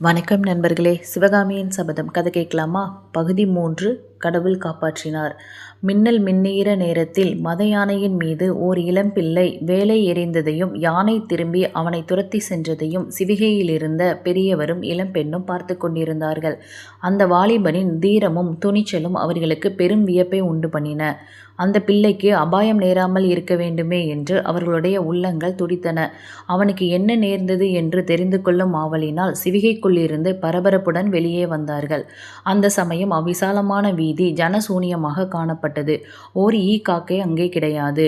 வணக்கம் நண்பர்களே. சிவகாமியின் சபதம் கதை கேட்கலாமா? பகுதி மூன்று கடவுள் காப்பாற்றினார். மின்னல் மின்னுகிற நேரத்தில் மத யானையின் மீது ஓர் இளம்பிள்ளை வேலை எறிந்ததையும் யானை திரும்பி அவனை துரத்தி சென்றதையும் சிவிகையிலிருந்த பெரியவரும் இளம்பெண்ணும் பார்த்து கொண்டிருந்தார்கள். அந்த வாலிபனின் தீரமும் துணிச்சலும் அவர்களுக்கு பெரும் வியப்பை உண்டு பண்ணின. அந்த பிள்ளைக்கு அபாயம் நேராமல் இருக்க வேண்டுமே என்று அவர்களுடைய உள்ளங்கள் துடித்தன. அவனுக்கு என்ன நேர்ந்தது என்று தெரிந்து கொள்ளும் ஆவலினால் சிவிகைக்குள்ளிருந்து பரபரப்புடன் வெளியே வந்தார்கள். அந்த சமயம் அவ்விசாலமான வீதி ஜனசூனியமாக காணப்பட்டது. ஓர் ஈ காக்கை அங்கே கிடையாது.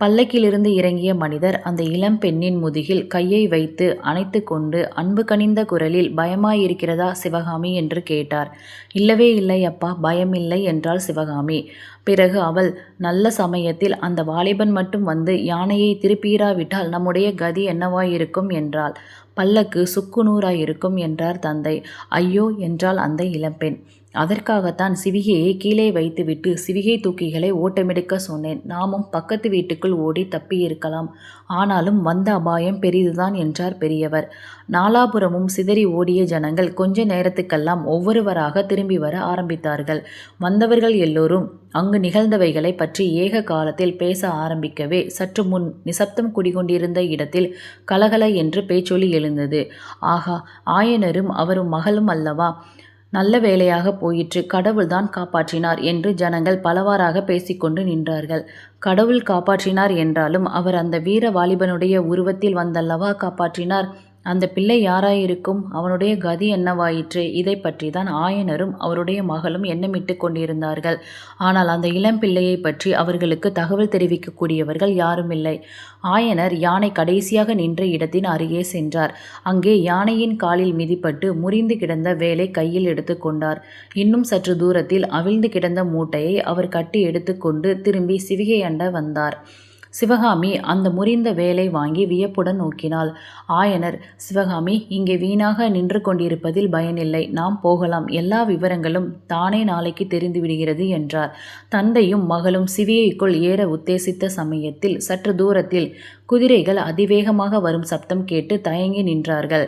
பல்லக்கிலிருந்து இறங்கிய மனிதர் அந்த இளம் பெண்ணின் முதுகில் கையை வைத்து அணைத்து கொண்டு அன்பு கனிந்த குரலில் பயமாயிருக்கிறதா சிவகாமி என்று கேட்டார். இல்லவே இல்லை அப்பா பயமில்லை என்றாள் சிவகாமி. பிறகு அவள் நல்ல சமயத்தில் அந்த வாலிபன் மட்டும் வந்து யானையை திருப்பீராவிட்டால் நம்முடைய கதி என்னவாயிருக்கும் என்றாள். பல்லக்கு சுக்குநூறாயிருக்கும் என்றார் தந்தை. ஐயோ என்றாள் அந்த இளம்பெண். அதற்காகத்தான் சிவிகையை கீழே வைத்துவிட்டு சிவிகை தூக்கிகளை ஓட்டமெடுக்க சொன்னேன். நாமும் பக்கத்து வீட்டுக்குள் ஓடி தப்பியிருக்கலாம். ஆனாலும் வந்த அபாயம் பெரிதுதான் என்றார் பெரியவர். நாலாபுரமும் சிதறி ஓடிய ஜனங்கள் கொஞ்ச நேரத்துக்கெல்லாம் ஒவ்வொருவராக திரும்பி வர ஆரம்பித்தார்கள். வந்தவர்கள் எல்லோரும் அங்கு நிகழ்ந்தவைகளை பற்றி ஏக காலத்தில் பேச ஆரம்பிக்கவே சற்று முன் நிசப்தம் குடிகொண்டிருந்த இடத்தில் கலகல என்று பேச்சொலி எழுந்தது. ஆகா ஆயனரும் அவரும் மகளும் அல்லவா? நல்ல வேலையாக போயிற்று. கடவுள்தான் காப்பாற்றினார் என்று ஜனங்கள் பலவாறாக பேசிக்கொண்டு நின்றார்கள். கடவுள் காப்பாற்றினார் என்றாலும் அவர் அந்த வீர வாலிபனுடைய உருவத்தில் வந்தல்லவா காப்பாற்றினார்? அந்த பிள்ளை யாராயிருக்கும்? அவனுடைய கதி என்னவாயிற்று? இதை பற்றி தான் ஆயனரும் அவருடைய மகளும் எண்ணமிட்டு கொண்டிருந்தார்கள். ஆனால் அந்த இளம் பிள்ளையை பற்றி அவர்களுக்கு தகவல் தெரிவிக்கக்கூடியவர்கள் யாரும் இல்லை ஆயனர் யானை கடைசியாக நின்ற இடத்தின் அருகே சென்றார். அங்கே யானையின் காலில் மிதிப்பட்டு முறிந்து கிடந்த வேலை கையில் எடுத்துக்கொண்டார் இன்னும் சற்று தூரத்தில் அவிழ்ந்து கிடந்த மூட்டையை அவர் கட்டி எடுத்துக்கொண்டு திரும்பி சிவிகை அண்ட வந்தார். சிவகாமி அந்த முறிந்த வேலை வாங்கி வியப்புடன் நோக்கினாள். ஆயனர் சிவகாமி இங்கே வீணாக நின்று கொண்டிருப்பதில் பயனில்லை. நாம் போகலாம். எல்லா விவரங்களும் தானே நாளைக்கு தெரிந்துவிடுகிறது என்றார். தந்தையும் மகளும் சிவியைக்குள் ஏற உத்தேசித்த சமயத்தில் சற்று தூரத்தில் குதிரைகள் அதிவேகமாக வரும் சப்தம் கேட்டு தயங்கி நின்றார்கள்.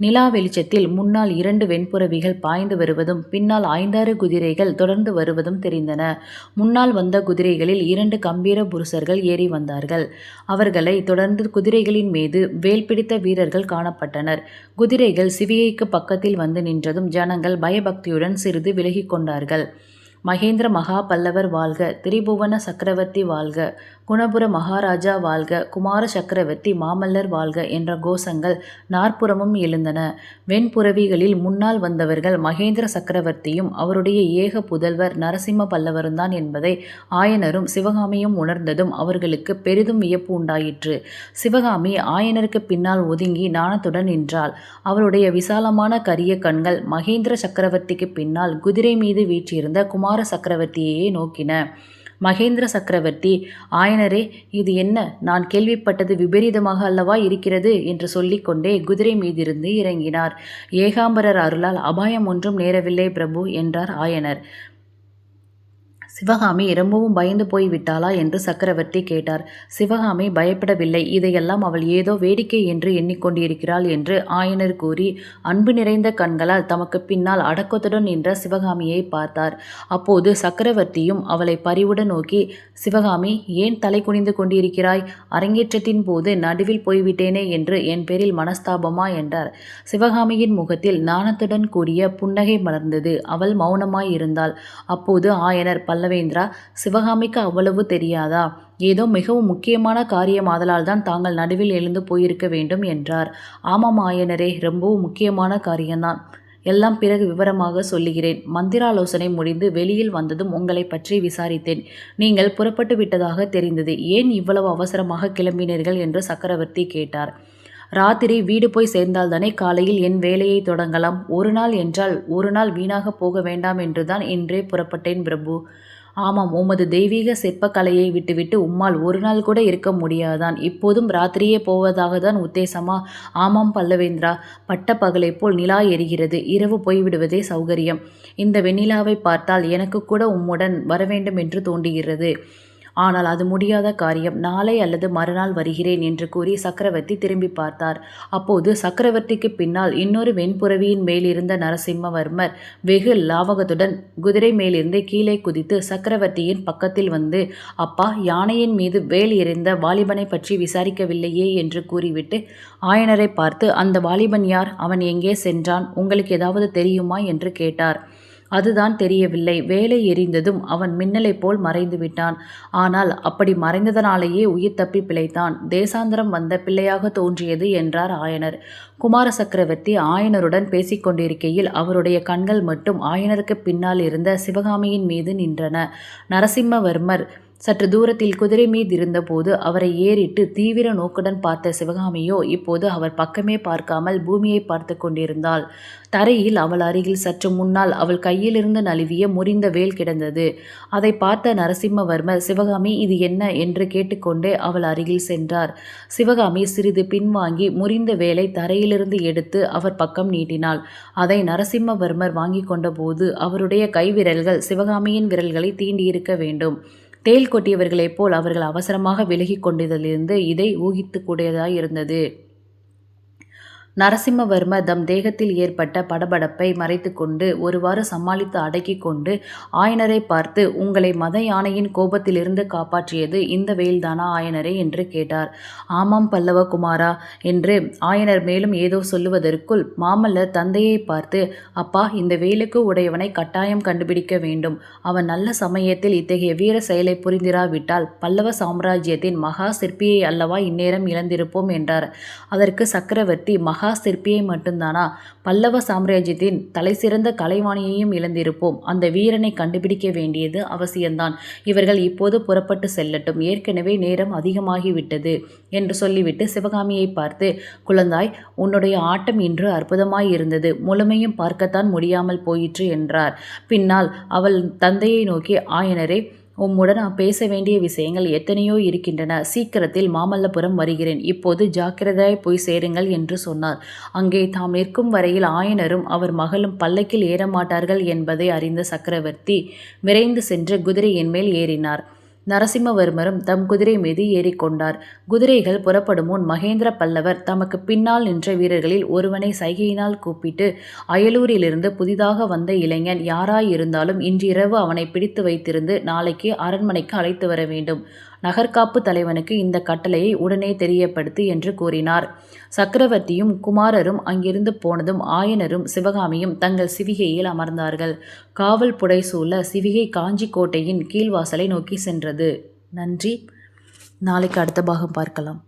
நிலா வெளிச்சத்தில் முன்னால் இரண்டு வெண்புறவிகள் பாய்ந்து வருவதும் பின்னால் ஐந்தாறு குதிரைகள் தொடர்ந்து வருவதும் தெரிந்தன. முன்னால் வந்த குதிரைகளில் இரண்டு கம்பீர புருஷர்கள் ஏறி வந்தார்கள். அவர்களை தொடர்ந்து குதிரைகளின் மீது வேல் பிடித்த வீரர்கள் காணப்பட்டனர். குதிரைகள் சிவிகைக்கு பக்கத்தில் வந்து நின்றதும் ஜனங்கள் பயபக்தியுடன் சிறிது விலகி கொண்டார்கள். மகேந்திர மகா பல்லவர் வாழ்க திரிபுவன சக்கரவர்த்தி வாழ்க குணபுர மகாராஜா வாழ்க குமார சக்கரவர்த்தி மாமல்லர் வாழ்க என்ற கோஷங்கள் நாற்புறமும் எழுந்தன. வெண்புறவிகளில் முன்னால் வந்தவர்கள் மகேந்திர சக்கரவர்த்தியும் அவருடைய ஏக புதல்வர் நரசிம்ம பல்லவரும்தான் என்பதை ஆயனரும் சிவகாமியும் உணர்ந்ததும் அவர்களுக்கு பெரிதும் வியப்பு உண்டாயிற்று. சிவகாமி ஆயனருக்கு பின்னால் ஒதுங்கி நாணத்துடன் நின்றாள். அவருடைய விசாலமான கரிய கண்கள் மகேந்திர சக்கரவர்த்திக்கு பின்னால் குதிரை மீது வீற்றிருந்த குமார சக்கரவர்த்தியையே நோக்கின. மகேந்திர சக்கரவர்த்தி ஆயனரே இது என்ன? நான் கேள்விப்பட்டது விபரீதமாக அல்லவா இருக்கிறது? என்று சொல்லிக்கொண்டே குதிரை மீதிருந்து இறங்கினார். ஏகாம்பரர் அருளால் அபாயம் ஒன்றும் நேரவில்லை பிரபு என்றார் ஆயனர். சிவகாமி ரொம்பவும் பயந்து போய் விட்டாளா என்று சக்கரவர்த்தி கேட்டார். சிவகாமி பயப்படவில்லை. இதையெல்லாம் அவள் ஏதோ வேடிக்கை என்று எண்ணிக்கொண்டிருக்கிறாள் என்று ஆயனர் கூறி அன்பு நிறைந்த கண்களால் தமக்கு பின்னால் அடக்கத்துடன் நின்ற சிவகாமியை பார்த்தார். அப்போது சக்கரவர்த்தியும் அவளை பரிவுடன் நோக்கி சிவகாமி ஏன் தலை குனிந்து கொண்டிருக்கிறாய்? அரங்கேற்றத்தின் போது நடுவில் போய்விட்டேனே என்று என் பேரில் மனஸ்தாபமா என்றார். சிவகாமியின் முகத்தில் நாணத்துடன் கூடிய புன்னகை மலர்ந்தது. அவள் மௌனமாய் இருந்தாள். அப்போது ஆயனர் பல பல்லவேந்திரா சிவகாமிக்கு அவ்வளவு தெரியாதா? ஏதோ மிகவும் முக்கியமான காரியமாதலால் தான் தாங்கள் நடுவில் எழுந்து போயிருக்க வேண்டும் என்றார். ஆமாம் ஆயனரே ரொம்பவும் முக்கியமான காரியம்தான் எல்லாம் பிறகு விவரமாக சொல்லுகிறேன். மந்திராலோசனை முடிந்து வெளியில் வந்ததும் உங்களை பற்றி விசாரித்தேன். நீங்கள் புறப்பட்டு விட்டதாக தெரிந்தது. ஏன் இவ்வளவு அவசரமாக கிளம்பினீர்கள் என்று சக்கரவர்த்தி கேட்டார். ராத்திரி வீடு போய் சேர்ந்தால்தானே காலையில் என் வேலையை தொடங்கலாம். ஒரு நாள் என்றால் ஒரு நாள் வீணாக போக வேண்டாம் என்றுதான் இன்றே புறப்பட்டேன் பிரபு. ஆமாம் உமது தெய்வீக சிற்பக்கலையை விட்டுவிட்டு உம்மால் ஒரு நாள் கூட இருக்க முடியாதான். இப்போதும் ராத்திரியே போவதாக தான் உத்தேசமா? ஆமாம் பல்லவேந்திரா பட்ட பகலை போல் நிலா எரிகிறது. இரவு போய்விடுவதே சௌகரியம். இந்த வெண்ணிலாவை பார்த்தால் எனக்கு கூட உம்முடன் வரவேண்டும் என்று தோன்றுகிறது. ஆனால் அது முடியாத காரியம். நாளை அல்லது மறுநாள் வருகிறேன் என்று கூறி சக்கரவர்த்தி திரும்பி பார்த்தார். அப்போது சக்கரவர்த்திக்கு பின்னால் இன்னொரு வெண்புறவியின் மேலிருந்த நரசிம்மவர்மர் வெகு லாவகத்துடன் குதிரை மேலிருந்து கீழே குதித்து சக்கரவர்த்தியின் பக்கத்தில் வந்து அப்பா யானையின் மீது வேல் எறிந்த வாலிபனை பற்றி விசாரிக்கவில்லையே என்று கூறிவிட்டு ஆயனரை பார்த்து அந்த வாலிபன் யார்? அவன் எங்கே சென்றான்? உங்களுக்கு ஏதாவது தெரியுமா? என்று கேட்டார். அதுதான் தெரியவில்லை. வேலை எரிந்ததும் அவன் மின்னலைப் போல் மறைந்து விட்டான். ஆனால் அப்படி மறைந்ததனாலேயே உயிர் தப்பி பிழைத்தான். தேசாந்திரம் வந்த பிள்ளையாக தோன்றியது என்றார் ஆயனர். குமார சக்கரவர்த்தி ஆயனருடன் பேசிக்கொண்டிருக்கையில் அவருடைய கண்கள் மட்டும் ஆயனருக்கு பின்னால் இருந்த சிவகாமியின் மீது நின்றன. நரசிம்மவர்மர் சற்று தூரத்தில் குதிரை மீதிருந்தபோது அவரை ஏறிட்டு தீவிர நோக்குடன் பார்த்த சிவகாமியோ இப்போது அவர் பக்கமே பார்க்காமல் பூமியை பார்த்து கொண்டிருந்தாள். தரையில் அவள் அருகில் சற்று முன்னால் அவள் கையிலிருந்து நழுவிய முறிந்த வேல் கிடந்தது. அதை பார்த்த நரசிம்மவர்மர் சிவகாமி இது என்ன என்று கேட்டுக்கொண்டே அவள் அருகில் சென்றார். சிவகாமி சிறிது பின்வாங்கி முறிந்த வேலை தரையிலிருந்து எடுத்து அவர் பக்கம் நீட்டினாள். அதை நரசிம்மவர்மர் வாங்கி கொண்டபோது அவருடைய கைவிரல்கள் சிவகாமியின் விரல்களை தீண்டியிருக்க வேண்டும். தேள் கொட்டியவர்களைப் போல் அவர்கள் அவசரமாக விலகிக் கொண்டதிலிருந்து இதை ஊகித்துக்கூடியதாயிருந்தது நரசிம்மவர்ம தம் தேகத்தில் ஏற்பட்ட படபடப்பை மறைத்து கொண்டு ஒருவாறு சமாளித்து அடக்கி கொண்டு ஆயனரை பார்த்து உங்களை மத யானையின் கோபத்திலிருந்து காப்பாற்றியது இந்த வெயில்தானா ஆயனரே என்று கேட்டார். ஆமாம் பல்லவ குமாரா என்று ஆயனர் மேலும் ஏதோ சொல்லுவதற்குள் மாமல்லர் தந்தையை பார்த்து அப்பா இந்த வெயிலுக்கு உடையவனை கட்டாயம் கண்டுபிடிக்க வேண்டும். அவன் நல்ல சமயத்தில் இத்தகைய வீர செயலை புரிந்திராவிட்டால் பல்லவ சாம்ராஜ்யத்தின் மகா சிற்பியை அல்லவா இந்நேரம் இழந்திருப்போம் என்றார். அதற்கு சக்கரவர்த்தி மகா மகா சிற்பியை மட்டும்தானா? பல்லவ சாம்ராஜ்யத்தின் தலைசிறந்த கலைவாணியையும் இழந்திருப்போம். அந்த வீரனை கண்டுபிடிக்க வேண்டியது அவசியம்தான். இவர்கள் இப்போது புறப்பட்டு செல்லட்டும். ஏற்கனவே நேரம் அதிகமாகிவிட்டது என்று சொல்லிவிட்டு சிவகாமியை பார்த்து குழந்தாய் உன்னுடைய ஆட்டம் இன்று அற்புதமாய் இருந்தது முழுமையும் பார்க்கத்தான் முடியாமல் போயிற்று என்றார். பின்னால் அவள் தந்தையை நோக்கி ஆயனரே உம்முடன் நான் பேச வேண்டிய விஷயங்கள் எத்தனையோ இருக்கின்றன. சீக்கிரத்தில் மாமல்லபுரம் வருகிறேன். இப்போது ஜாக்கிரதையாய் போய் சேருங்கள் என்று சொன்னார். அங்கே தாம் நிற்கும் வரையில் ஆயனரும் அவர் மகளும் பல்லக்கில் ஏறமாட்டார்கள் என்பதை அறிந்த சக்கரவர்த்தி விரைந்து சென்று குதிரையின் மேல் ஏறினார். நரசிம்மவர்மரும் தம் குதிரை மீது ஏறிக்கொண்டார். குதிரைகள் புறப்படும் முன் மகேந்திர பல்லவர் தமக்கு பின்னால் நின்ற வீரர்களில் ஒருவனை சைகையினால் கூப்பிட்டு அயலூரிலிருந்து புதிதாக வந்த இளைஞன் யாராயிருந்தாலும் இன்றிரவு அவனை பிடித்து வைத்திருந்து நாளைக்கு அரண்மனைக்கு அழைத்து வர வேண்டும். நகர்காப்பு தலைவனுக்கு இந்த கட்டளையை உடனே தெரியப்படுத்து என்று கூறினார். சக்கரவர்த்தியும் குமாரரும் அங்கிருந்து போனதும் ஆயனரும் சிவகாமியும் தங்கள் சிவிகையில் அமர்ந்தார்கள். காவல் புடைசூழ சிவிகை காஞ்சி கோட்டையின் கீழ்வாசலை நோக்கி சென்றது. நன்றி. நாளைக்கு அடுத்த பாகம் பார்க்கலாம்.